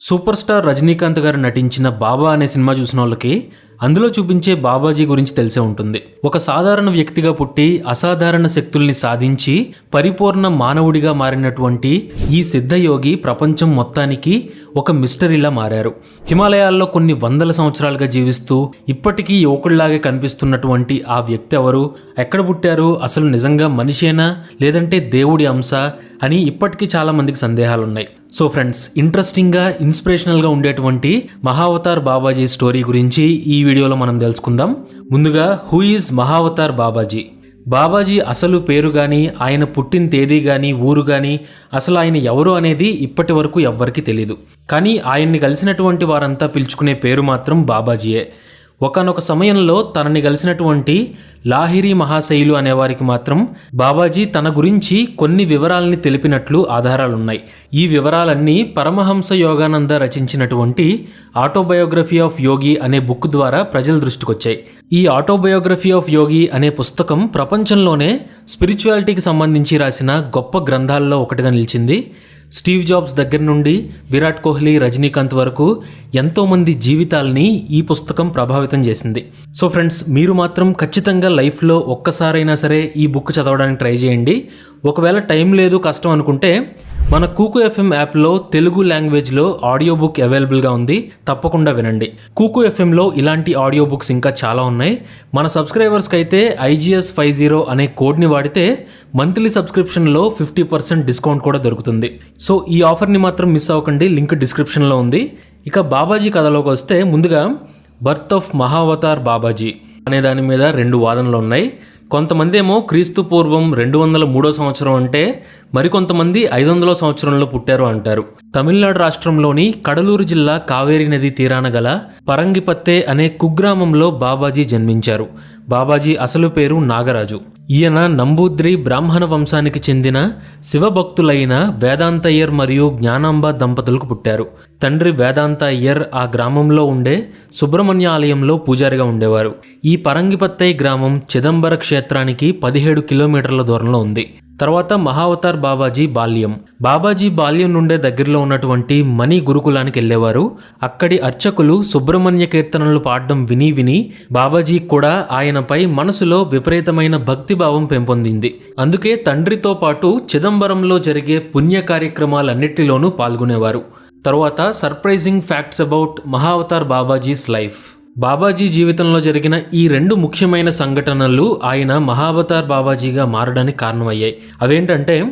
Super star Rajinikanth గారు నటించిన బాబా అనే సినిమా చూసిన వాళ్ళకి అందులో చూపించే బాబాజీ గురించి తెలిసే ఉంటుంది. ఒక సాధారణ వ్యక్తిగా పుట్టి అసాధారణ శక్తుల్ని సాధించి పరిపూర్ణ మానవుడిగా మారినటువంటి ఈ సిద్ధయోగి ప్రపంచం మొత్తానికి ఒక మిస్టరీలా మారారు. హిమాలయాల్లో కొన్ని వందల సంవత్సరాలుగా జీవిస్తూ ఇప్పటికీ యువకుడిలాగే కనిపిస్తున్నటువంటి ఆ వ్యక్తి ఎవరు? ఎక్కడ పుట్టారు? అసలు నిజంగా మనిషేనా? లేదంటే దేవుడి అంశ? అని ఇప్పటికీ చాలా మందికి సందేహాలు ఉన్నాయి సో ఫ్రెండ్స్ ఇంట్రెస్టింగ్గా ఇన్స్పిరేషనల్గా ఉండేటువంటి మహావతార్ బాబాజీ స్టోరీ గురించి ఈ వీడియోలో మనం తెలుసుకుందాం. ముందుగా హూ ఈజ్ మహావతార్ బాబాజీ? బాబాజీ అసలు పేరు కానీ ఆయన పుట్టిన తేదీ కానీ ఊరు కానీ అసలు ఆయన ఎవరు అనేది ఇప్పటి వరకు ఎవ్వరికీ తెలియదు కానీ ఆయన్ని కలిసినటువంటి వారంతా పిలుచుకునే పేరు మాత్రం బాబాజీయే. ఒకనొక సమయంలో తనని కలిసినటువంటి లాహిరి మహాశైలు అనేవారికి మాత్రం బాబాజీ తన గురించి కొన్ని వివరాలని తెలిపినట్లు ఆధారాలున్నాయి. ఈ వివరాలన్నీ పరమహంస యోగానంద రచించినటువంటి ఆటోబయోగ్రఫీ ఆఫ్ యోగి అనే బుక్ ద్వారా ప్రజల దృష్టికొచ్చాయి. ఈ ఆటోబయోగ్రఫీ ఆఫ్ యోగి అనే పుస్తకం ప్రపంచంలోనే స్పిరిచువాలిటీకి సంబంధించి రాసిన గొప్ప గ్రంథాల్లో ఒకటిగా నిలిచింది. స్టీవ్ జాబ్స్ దగ్గర నుండి విరాట్ కోహ్లీ రజనీకాంత్ వరకు ఎంతోమంది జీవితాల్ని ఈ పుస్తకం ప్రభావితం చేసింది. సో ఫ్రెండ్స్ మీరు మాత్రం ఖచ్చితంగా లైఫ్లో ఒక్కసారైనా సరే ఈ బుక్ చదవడానికి ట్రై చేయండి. ఒకవేళ టైం లేదు కష్టం అనుకుంటే మన కూకు ఎఫ్ఎం యాప్లో తెలుగు లాంగ్వేజ్లో ఆడియో బుక్ అవైలబుల్గా ఉంది. తప్పకుండా వినండి. కూకు ఎఫ్ఎంలో ఇలాంటి ఆడియో బుక్స్ ఇంకా చాలా ఉన్నాయి. మన సబ్స్క్రైబర్స్కి అయితే ఐజీఎస్ ఫైవ్ జీరో అనే కోడ్ని వాడితే మంత్లీ సబ్స్క్రిప్షన్లో ఫిఫ్టీ పర్సెంట్ డిస్కౌంట్ కూడా దొరుకుతుంది. సో ఈ ఆఫర్ని మాత్రం మిస్ అవ్వకండి. లింక్ డిస్క్రిప్షన్లో ఉంది. ఇక బాబాజీ కథలోకి వస్తే ముందుగా బర్త్ ఆఫ్ మహావతార్ బాబాజీ. అనే దాని మీద రెండు వాదనలు ఉన్నాయి. కొంతమంది ఏమో క్రీస్తు పూర్వం రెండు వందల మూడో సంవత్సరం అంటే మరికొంతమంది ఐదు వందల సంవత్సరంలో పుట్టారు అంటారు. తమిళనాడు రాష్ట్రంలోని కడలూరు జిల్లా కావేరి నది తీరాన గల పరంగిపత్తే అనే కుగ్రామంలో బాబాజీ జన్మించారు. బాబాజీ అసలు పేరు నాగరాజు. ఈయన నంబూద్రి బ్రాహ్మణ వంశానికి చెందిన శివభక్తులైన వేదాంత అయ్యర్ మరియు జ్ఞానాంబ దంపతులకు పుట్టారు. తండ్రి వేదాంత అయ్యర్ ఆ గ్రామంలో ఉండే సుబ్రహ్మణ్య ఆలయంలో పూజారిగా ఉండేవారు. ఈ పరంగిపత్తై గ్రామం చిదంబర క్షేత్రానికి పదిహేడు కిలోమీటర్ల దూరంలో ఉంది. తర్వాత మహావతార్ బాబాజీ బాల్యం. బాబాజీ బాల్యం నుండే దగ్గరలో ఉన్నటువంటి మణి గురుకులానికి వెళ్ళేవారు. అక్కడి అర్చకులు సుబ్రహ్మణ్య కీర్తనలు పాడడం విని విని బాబాజీ కూడా ఆయనపై మనసులో విపరీతమైన భక్తిభావం పెంపొందింది. అందుకే తండ్రితో పాటు చిదంబరంలో జరిగే పుణ్య కార్యక్రమాలన్నిటిలోనూ పాల్గొనేవారు. తర్వాత surprising facts about Mahavatar Babaji's life. Babaji జీవితంలో జరిగిన ఈ రెండు ముఖ్యమైన సంఘటనలు ఆయన మహాబతార్ బాబాజీగా మారడానికి కారణమయ్యాయి. అవేంటంటే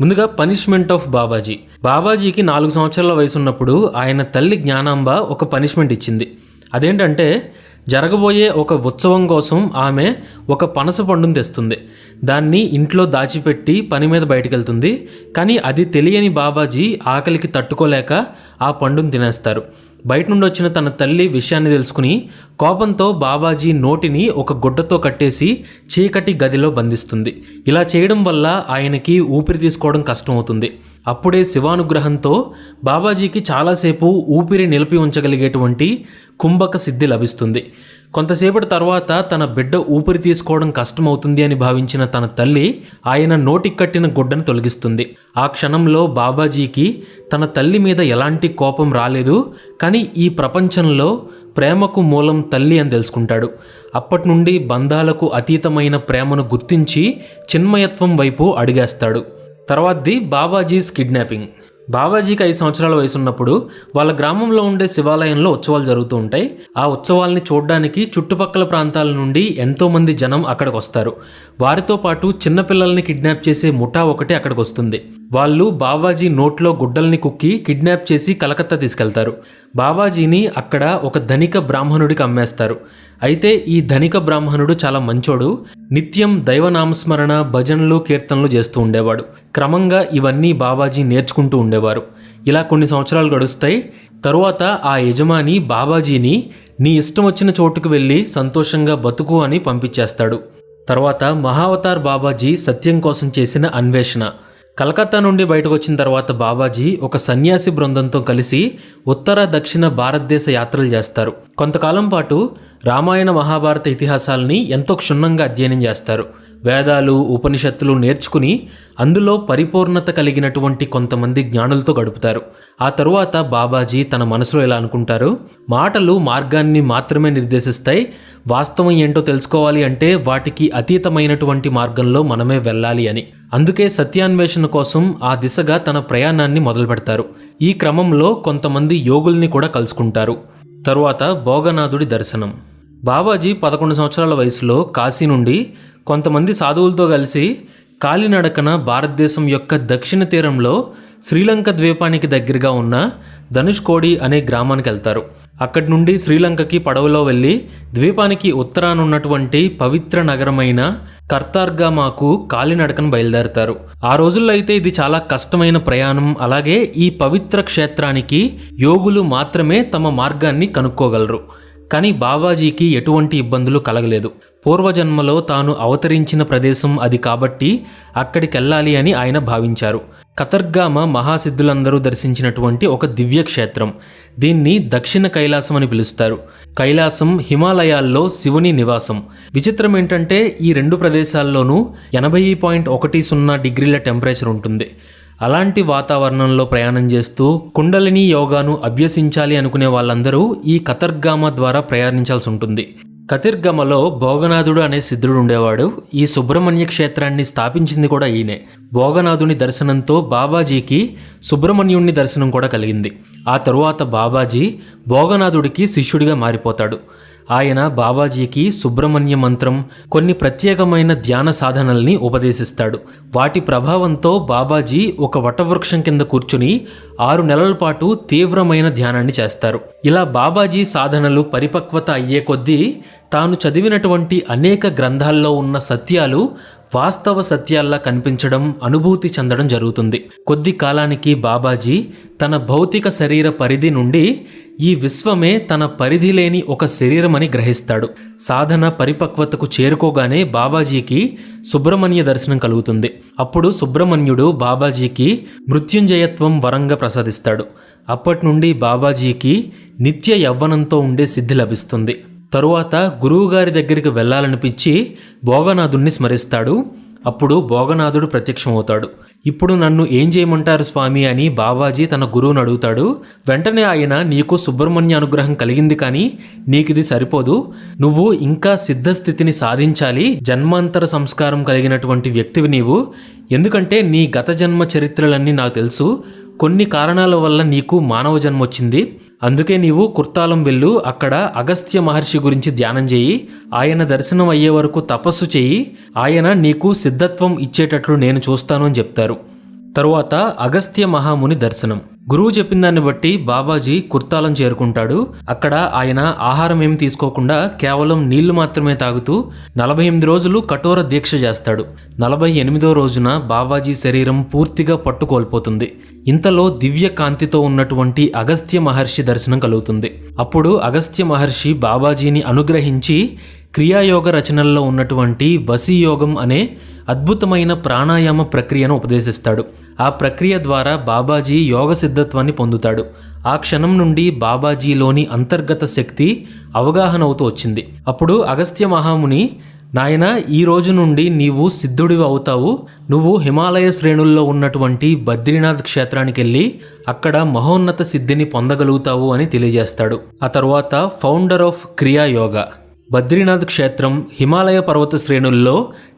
ముందుగా పనిష్మెంట్ ఆఫ్ బాబాజీ. బాబాజీకి నాలుగు సంవత్సరాల వయసు ఉన్నప్పుడు ఆయన తల్లి జ్ఞానాంబ ఒక పనిష్మెంట్ ఇచ్చింది. అదేంటంటే జరగబోయే ఒక ఉత్సవం కోసం ఆమె ఒక పనస పండును తెస్తుంది. దాన్ని ఇంట్లో దాచిపెట్టి పని మీద బయటకు వెళ్తుంది కానీ అది తెలియని బాబాజీ ఆకలికి తట్టుకోలేక ఆ పండును తినేస్తారు. బయట నుండి వచ్చిన తన తల్లి విషయాన్ని తెలుసుకుని కోపంతో బాబాజీ నోటిని ఒక గుడ్డతో కట్టేసి చీకటి గదిలో బంధిస్తుంది. ఇలా చేయడం వల్ల ఆయనకి ఊపిరి తీసుకోవడం కష్టమవుతుంది. అప్పుడే శివానుగ్రహంతో బాబాజీకి చాలాసేపు ఊపిరి నిలిపి ఉంచగలిగేటువంటి కుంభక సిద్ధి లభిస్తుంది. కొంతసేపటి తర్వాత తన బిడ్డ ఊపిరి తీసుకోవడం కష్టమవుతుంది అని భావించిన తన తల్లి ఆయన నోటికి కట్టిన గుడ్డను తొలగిస్తుంది. ఆ క్షణంలో బాబాజీకి తన తల్లి మీద ఎలాంటి కోపం రాలేదు కానీ ఈ ప్రపంచంలో ప్రేమకు మూలం తల్లి అని తెలుసుకుంటాడు. అప్పటి నుండి బంధాలకు అతీతమైన ప్రేమను గుర్తించి చిన్మయత్వం వైపు అడిగేస్తాడు. తర్వాతది బాబాజీస్ కిడ్నాపింగ్. బాబాజీకి ఐదు సంవత్సరాల వయసు ఉన్నప్పుడు వాళ్ళ గ్రామంలో ఉండే శివాలయంలో ఉత్సవాలు జరుగుతూ ఉంటాయి. ఆ ఉత్సవాల్ని చూడడానికి చుట్టుపక్కల ప్రాంతాల నుండి ఎంతోమంది జనం అక్కడికి వస్తారు. వారితో పాటు చిన్నపిల్లల్ని కిడ్నాప్ చేసే ముఠా ఒకటి అక్కడికి వస్తుంది. వాళ్ళు బాబాజీ నోట్లో గుడ్డల్ని కుక్కి కిడ్నాప్ చేసి కలకత్తా తీసుకెళ్తారు. బాబాజీని అక్కడ ఒక ధనిక బ్రాహ్మణుడికి అమ్మేస్తారు. అయితే ఈ ధనిక బ్రాహ్మణుడు చాలా మంచోడు నిత్యం దైవనామస్మరణ భజనలు కీర్తనలు చేస్తూ ఉండేవాడు. క్రమంగా ఇవన్నీ బాబాజీ నేర్చుకుంటూ ఉండేవారు. ఇలా కొన్ని సంవత్సరాలు గడుస్తాయి. తరువాత ఆ యజమాని బాబాజీని నీ ఇష్టం వచ్చిన చోటుకు వెళ్ళి సంతోషంగా బతుకు అని పంపించేస్తాడు. తర్వాత మహావతార్ బాబాజీ సత్యం కోసం చేసిన అన్వేషణ. కలకత్తా నుండి బయటకు వచ్చిన తర్వాత బాబాజీ ఒక సన్యాసి బృందంతో కలిసి ఉత్తర దక్షిణ భారతదేశ యాత్రలు చేస్తారు. కొంతకాలం పాటు రామాయణ మహాభారత ఇతిహాసాలని ఎంతో క్షుణ్ణంగా అధ్యయనం చేస్తారు. వేదాలు ఉపనిషత్తులు నేర్చుకుని అందులో పరిపూర్ణత కలిగినటువంటి కొంతమంది జ్ఞానులతో గడుపుతారు. ఆ తరువాత బాబాజీ తన మనసులో ఎలా అనుకుంటారు? మాటలు మార్గాన్ని మాత్రమే నిర్దేశిస్తాయి. వాస్తవం ఏంటో తెలుసుకోవాలి అంటే వాటికి అతీతమైనటువంటి మార్గంలో మనమే వెళ్ళాలి అని. అందుకే సత్యాన్వేషణ కోసం ఆ దిశగా తన ప్రయాణాన్ని మొదలు పెడతారు ఈ క్రమంలో కొంతమంది యోగుల్ని కూడా కలుసుకుంటారు. తరువాత భోగనాథుడి దర్శనం. బాబాజీ పదకొండు సంవత్సరాల వయసులో కాశీ నుండి కొంతమంది సాధువులతో కలిసి కాలినడకన భారతదేశం యొక్క దక్షిణ తీరంలో శ్రీలంక ద్వీపానికి దగ్గరగా ఉన్న ధనుష్కోడి అనే గ్రామానికి వెళ్తారు. అక్కడి నుండి శ్రీలంకకి పడవలో వెళ్ళి ద్వీపానికి ఉత్తరాన ఉన్నటువంటి పవిత్ర నగరమైన కర్తార్గా మాకు కాలినడకను బయలుదేరతారు. ఆ రోజుల్లో అయితే ఇది చాలా కష్టమైన ప్రయాణం. అలాగే ఈ పవిత్ర క్షేత్రానికి యోగులు మాత్రమే తమ మార్గాన్ని కనుక్కోగలరు. కానీ బాబాజీకి ఎటువంటి ఇబ్బందులు కలగలేదు. పూర్వజన్మలో తాను అవతరించిన ప్రదేశం అది కాబట్టి అక్కడికెళ్ళాలి అని ఆయన భావించారు. కతర్గామ మహాసిద్ధులందరూ దర్శించినటువంటి ఒక దివ్య క్షేత్రం దీన్ని దక్షిణ కైలాసం అని పిలుస్తారు. కైలాసం హిమాలయాల్లో శివుని నివాసం. విచిత్రం ఏంటంటే ఈ రెండు ప్రదేశాల్లోనూ ఎనభై పాయింట్ ఒకటి సున్నా డిగ్రీల టెంపరేచర్ ఉంటుంది. అలాంటి వాతావరణంలో ప్రయాణం చేస్తూ కుండలిని యోగాను అభ్యసించాలి అనుకునే వాళ్ళందరూ ఈ కతర్గామ ద్వారా ప్రయాణించాల్సి ఉంటుంది. కతిర్గమలో భోగనాథుడు అనే సిద్ధుడు ఉండేవాడు. ఈ సుబ్రహ్మణ్య క్షేత్రాన్ని స్థాపించింది కూడా ఈయనే. భోగనాథుని దర్శనంతో బాబాజీకి సుబ్రహ్మణ్యుణ్ణి దర్శనం కూడా కలిగింది. ఆ తరువాత బాబాజీ భోగనాథుడికి శిష్యుడిగా మారిపోతాడు. ఆయన బాబాజీకి సుబ్రహ్మణ్య మంత్రం కొన్ని ప్రత్యేకమైన ధ్యాన సాధనల్ని ఉపదేశిస్తాడు. వాటి ప్రభావంతో బాబాజీ ఒక వటవృక్షం కింద కూర్చుని ఆరు నెలల పాటు తీవ్రమైన ధ్యానాన్ని చేస్తారు. ఇలా బాబాజీ సాధనలు పరిపక్వత అయ్యే కొద్దీ తాను చదివినటువంటి అనేక గ్రంథాల్లో ఉన్న సత్యాలు వాస్తవ సత్యాల్లా కనిపించడం అనుభూతి చెందడం జరుగుతుంది. కొద్ది కాలానికి బాబాజీ తన భౌతిక శరీర పరిధి నుండి ఈ విశ్వమే తన పరిధి లేని ఒక శరీరమని గ్రహిస్తాడు. సాధన పరిపక్వతకు చేరుకోగానే బాబాజీకి సుబ్రహ్మణ్య దర్శనం కలుగుతుంది. అప్పుడు సుబ్రహ్మణ్యుడు బాబాజీకి మృత్యుంజయత్వం వరంగా ప్రసాదిస్తాడు. అప్పటి నుండి బాబాజీకి నిత్య యవ్వనంతో ఉండే సిద్ధి లభిస్తుంది. తరువాత గురువుగారి దగ్గరికి వెళ్ళాలనిపించి భోగనాథుణ్ణి స్మరిస్తాడు. అప్పుడు భోగనాథుడు ప్రత్యక్షమవుతాడు. ఇప్పుడు నన్ను ఏం చేయమంటారు స్వామి అని బాబాజీ తన గురువును అడుగుతాడు. వెంటనే ఆయన నీకు సుబ్రహ్మణ్య అనుగ్రహం కలిగింది కానీ నీకిది సరిపోదు. నువ్వు ఇంకా సిద్ధస్థితిని సాధించాలి. జన్మాంతర సంస్కారం కలిగినటువంటి వ్యక్తివి నీవు. ఎందుకంటే నీ గత జన్మ చరిత్రలన్నీ నాకు తెలుసు. కొన్ని కారణాల వల్ల నీకు మానవ జన్మ వచ్చింది అందుకే నీవు కుర్తాలం వెళ్ళు అక్కడ అగస్త్య మహర్షి గురించి ధ్యానం చేయి. ఆయన దర్శనం అయ్యే వరకు తపస్సు చేయి. ఆయన నీకు సిద్ధత్వం ఇచ్చేటట్లు నేను చూస్తాను అని చెప్తారు. తరువాత అగస్త్య మహాముని దర్శనం. గురువు చెప్పిన దాన్ని బట్టి బాబాజీ కుర్తాలం చేరుకుంటాడు. అక్కడ ఆయన ఆహారం ఏం తీసుకోకుండా కేవలం నీళ్ళు మాత్రమే తాగుతూ నలభై ఎనిమిది రోజులు కఠోర దీక్ష చేస్తాడు. నలభై ఎనిమిదో రోజున బాబాజీ శరీరం పూర్తిగా పట్టు కోల్పోతుంది ఇంతలో దివ్య కాంతితో ఉన్నటువంటి అగస్త్య మహర్షి దర్శనం కలుగుతుంది. అప్పుడు అగస్త్య మహర్షి బాబాజీని అనుగ్రహించి క్రియాయోగ రచనల్లో ఉన్నటువంటి వసీయోగం అనే అద్భుతమైన ప్రాణాయామ ప్రక్రియను ఉపదేశిస్తాడు. ఆ ప్రక్రియ ద్వారా బాబాజీ యోగ సిద్ధత్వాన్ని పొందుతాడు. ఆ క్షణం నుండి బాబాజీలోని అంతర్గత శక్తి అవగాహన అవుతూ వచ్చింది. అప్పుడు అగస్త్య మహాముని నాయన ఈ రోజు నుండి నీవు సిద్ధుడివి అవుతావు. నువ్వు హిమాలయ శ్రేణుల్లో ఉన్నటువంటి బద్రీనాథ్ క్షేత్రానికి వెళ్ళి అక్కడ మహోన్నత సిద్ధిని పొందగలుగుతావు అని తెలియజేస్తాడు. ఆ తర్వాత ఫౌండర్ ఆఫ్ క్రియా యోగా బద్రీనాథ్ క్షేత్రం హిమాలయ పర్వత శ్రేణుల్లో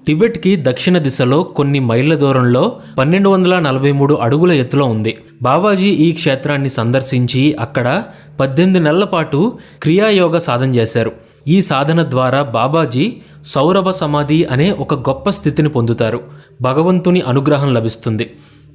టిబెట్కి దక్షిణ దిశలో కొన్ని మైళ్ళ దూరంలో పన్నెండు వందల నలభై మూడు అడుగుల ఎత్తులో ఉంది. బాబాజీ ఈ క్షేత్రాన్ని సందర్శించి అక్కడ పద్దెనిమిది నెలల పాటు క్రియాయోగ సాధన చేశారు. ఈ సాధన ద్వారా బాబాజీ సౌరభ సమాధి అనే ఒక గొప్ప స్థితిని పొందుతారు. భగవంతుని అనుగ్రహం లభిస్తుంది.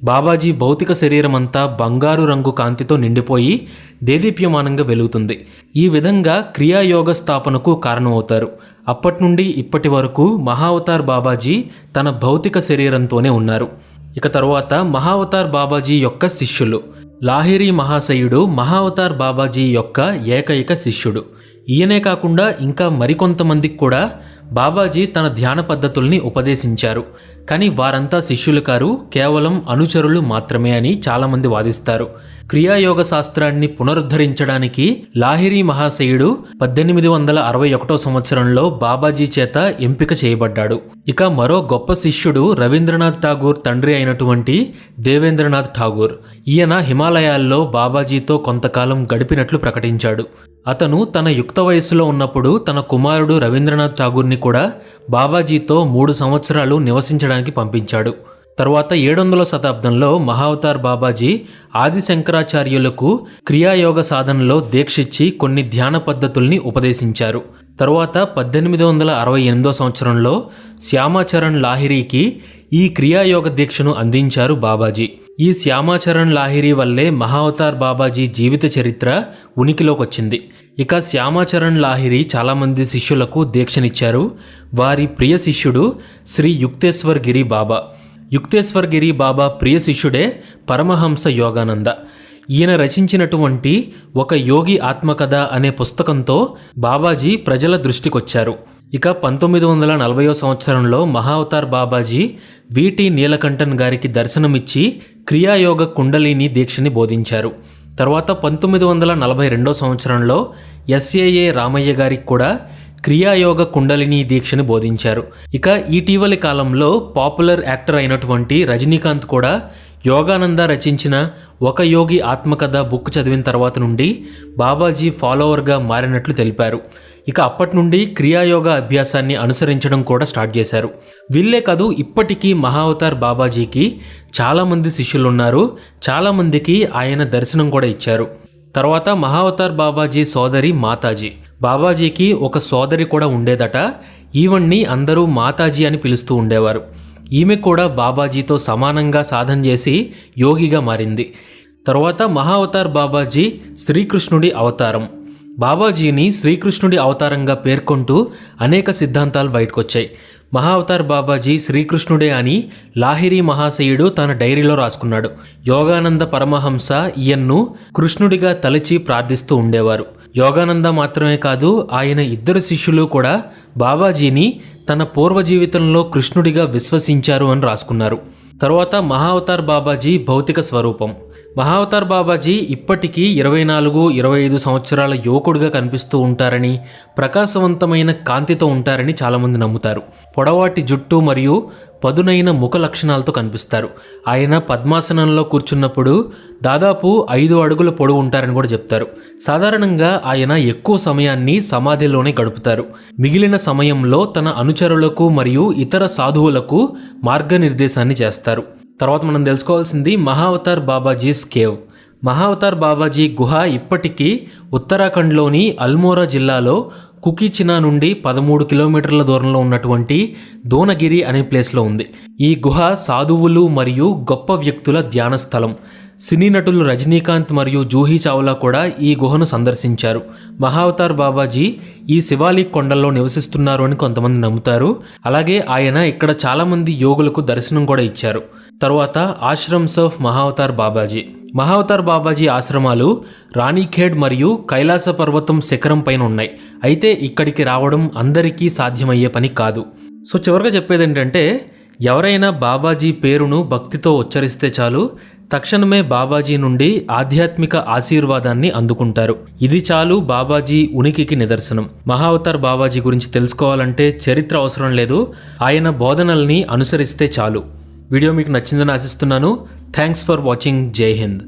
బాబాజీ భౌతిక శరీరమంతా బంగారు రంగు కాంతితో నిండిపోయి దేదీప్యమానంగా వెలుగుతుంది. ఈ విధంగా క్రియాయోగ స్థాపనకు కారణమవుతారు. అప్పటి నుండి ఇప్పటి వరకు మహావతార్ బాబాజీ తన భౌతిక శరీరంతోనే ఉన్నారు. ఇక తరువాత మహావతార్ బాబాజీ యొక్క శిష్యులు. లాహిరి మహాశయుడు మహావతార్ బాబాజీ యొక్క ఏకైక శిష్యుడు. ఈయనే కాకుండా ఇంకా మరికొంతమందికి కూడా బాబాజీ తన ధ్యాన పద్ధతుల్ని ఉపదేశించారు. కానీ వారంతా శిష్యులు కారు కేవలం అనుచరులు మాత్రమే అని చాలామంది వాదిస్తారు. క్రియాయోగ శాస్త్రాన్ని పునరుద్ధరించడానికి లాహిరి మహాశయుడు పద్దెనిమిది వందల అరవై ఒకటో సంవత్సరంలో బాబాజీ చేత ఎంపిక చేయబడ్డాడు. ఇక మరో గొప్ప శిష్యుడు రవీంద్రనాథ్ ఠాగూర్ తండ్రి అయినటువంటి దేవేంద్రనాథ్ ఠాగూర్. ఈయన హిమాలయాల్లో బాబాజీతో కొంతకాలం గడిపినట్లు ప్రకటించాడు. అతను తన యుక్త వయస్సులో ఉన్నప్పుడు తన కుమారుడు రవీంద్రనాథ్ ఠాగూర్ని కూడా బాబాజీతో మూడు సంవత్సరాలు నివసించడానికి పంపించాడు. తరువాత ఏడు వందల శతాబ్దంలో మహావతార్ బాబాజీ ఆది శంకరాచార్యులకు క్రియాయోగ సాధనలో దీక్షిచ్చి కొన్ని ధ్యాన పద్ధతుల్ని ఉపదేశించారు. తరువాత పద్దెనిమిది వందల అరవై ఎనిమిదో సంవత్సరంలో శ్యామాచరణ్ లాహిరీకి ఈ క్రియాయోగ దీక్షను అందించారు బాబాజీ. ఈ శ్యామాచరణ్ లాహిరి వల్లే మహావతార్ బాబాజీ జీవిత చరిత్ర ఉనికిలోకి వచ్చింది ఇక శ్యామాచరణ్ లాహిరి చాలామంది శిష్యులకు దీక్షనిచ్చారు. వారి ప్రియ శిష్యుడు శ్రీ యుక్తేశ్వర్ గిరి బాబా. యుక్తేశ్వర్ గిరి బాబా ప్రియ శిష్యుడే పరమహంస యోగానంద. ఈయన రచించినటువంటి ఒక యోగి ఆత్మకథ అనే పుస్తకంతో బాబాజీ ప్రజల దృష్టికొచ్చారు. ఇక పంతొమ్మిది వందల నలభైవ సంవత్సరంలో మహావతార్ బాబాజీ విటి నీలకంఠన్ గారికి దర్శనమిచ్చి క్రియాయోగ కుండలిని దీక్షని బోధించారు. తర్వాత పంతొమ్మిది వందల నలభై రెండో సంవత్సరంలో ఎస్ఏఏ రామయ్య గారికి కూడా క్రియాయోగ కుండలిని దీక్షని బోధించారు. ఇక ఇటీవలి కాలంలో పాపులర్ యాక్టర్ అయినటువంటి రజనీకాంత్ కూడా యోగానంద రచించిన ఒక యోగి ఆత్మకథ బుక్ చదివిన తర్వాత నుండి బాబాజీ ఫాలోవర్గా మారినట్లు తెలిపారు. ఇక అప్పటి నుండి క్రియాయోగ అభ్యాసాన్ని అనుసరించడం కూడా స్టార్ట్ చేశారు. వీళ్ళే కాదు ఇప్పటికీ మహావతార్ బాబాజీకి చాలామంది శిష్యులు ఉన్నారు చాలామందికి ఆయన దర్శనం కూడా ఇచ్చారు. తర్వాత మహావతార్ బాబాజీ సోదరి మాతాజీ. బాబాజీకి ఒక సోదరి కూడా ఉండేదట. ఈవన్ని అందరూ మాతాజీ అని పిలుస్తూ ఉండేవారు. ఈమె కూడా బాబాజీతో సమానంగా సాధన చేసి యోగిగా మారింది. తర్వాత మహావతార్ బాబాజీ శ్రీకృష్ణుడి అవతారం. బాబాజీని శ్రీకృష్ణుడి అవతారంగా పేర్కొంటూ అనేక సిద్ధాంతాలు బయటకొచ్చాయి. మహావతార్ బాబాజీ శ్రీకృష్ణుడే అని లాహిరి మహాశయుడు తన డైరీలో రాసుకున్నాడు. యోగానంద పరమహంస ఈయన్ను కృష్ణుడిగా తలచి ప్రార్థిస్తూ ఉండేవారు. యోగానంద మాత్రమే కాదు ఆయన ఇద్దరు శిష్యులు కూడా బాబాజీని తన పూర్వ జీవితంలో కృష్ణుడిగా విశ్వసించారు అని రాసుకున్నారు. తర్వాత మహావతార్ బాబాజీ భౌతిక స్వరూపం. మహావతార్ బాబాజీ ఇప్పటికీ ఇరవై నాలుగు ఇరవై ఐదు సంవత్సరాల యువకుడిగా కనిపిస్తూ ఉంటారని ప్రకాశవంతమైన కాంతితో ఉంటారని చాలామంది నమ్ముతారు. పొడవాటి జుట్టు మరియు పదునైన ముఖ లక్షణాలతో కనిపిస్తారు. ఆయన పద్మాసనంలో కూర్చున్నప్పుడు దాదాపు ఐదు అడుగుల పొడవు ఉంటారని కూడా చెప్తారు. సాధారణంగా ఆయన ఎక్కువ సమయాన్ని సమాధిలోనే గడుపుతారు. మిగిలిన సమయంలో తన అనుచరులకు మరియు ఇతర సాధువులకు మార్గనిర్దేశాన్ని చేస్తారు. తర్వాత మనం తెలుసుకోవాల్సింది మహావతార్ బాబాజీస్ కేవ్ మహావతార్ బాబాజీ గుహ ఇప్పటికీ ఉత్తరాఖండ్లోని అల్మోరా జిల్లాలో కుకీచినా నుండి పదమూడు కిలోమీటర్ల దూరంలో ఉన్నటువంటి దోనగిరి అనే ప్లేస్లో ఉంది. ఈ గుహ సాధువులు మరియు గొప్ప వ్యక్తుల ధ్యాన స్థలం. సినీ నటులు రజనీకాంత్ మరియు జూహీ చావ్లా కూడా ఈ గుహను సందర్శించారు. మహావతార్ బాబాజీ ఈ శివాలిక్ కొండల్లో నివసిస్తున్నారు అని కొంతమంది నమ్ముతారు. అలాగే ఆయన ఇక్కడ చాలామంది యోగులకు దర్శనం కూడా ఇచ్చారు. తరువాత ఆశ్రమ్స్ ఆఫ్ మహావతార్ బాబాజీ. మహావతార్ బాబాజీ ఆశ్రమాలు రాణిఖేడ్ మరియు కైలాస పర్వతం శిఖరం పైన ఉన్నాయి. అయితే ఇక్కడికి రావడం అందరికీ సాధ్యమయ్యే పని కాదు. సో చివరిగా చెప్పేది ఏంటంటే ఎవరైనా బాబాజీ పేరును భక్తితో ఉచ్చరిస్తే చాలు తక్షణమే బాబాజీ నుండి ఆధ్యాత్మిక ఆశీర్వాదాన్ని అందుకుంటారు. ఇది చాలు బాబాజీ ఉనికికి నిదర్శనం. మహావతార్ బాబాజీ గురించి తెలుసుకోవాలంటే చరిత్ర అవసరం లేదు. ఆయన బోధనల్ని అనుసరిస్తే చాలు. వీడియో మీకు నచ్చిందని ఆశిస్తున్నాను. థ్యాంక్స్ ఫర్ వాచింగ్ జై హింద్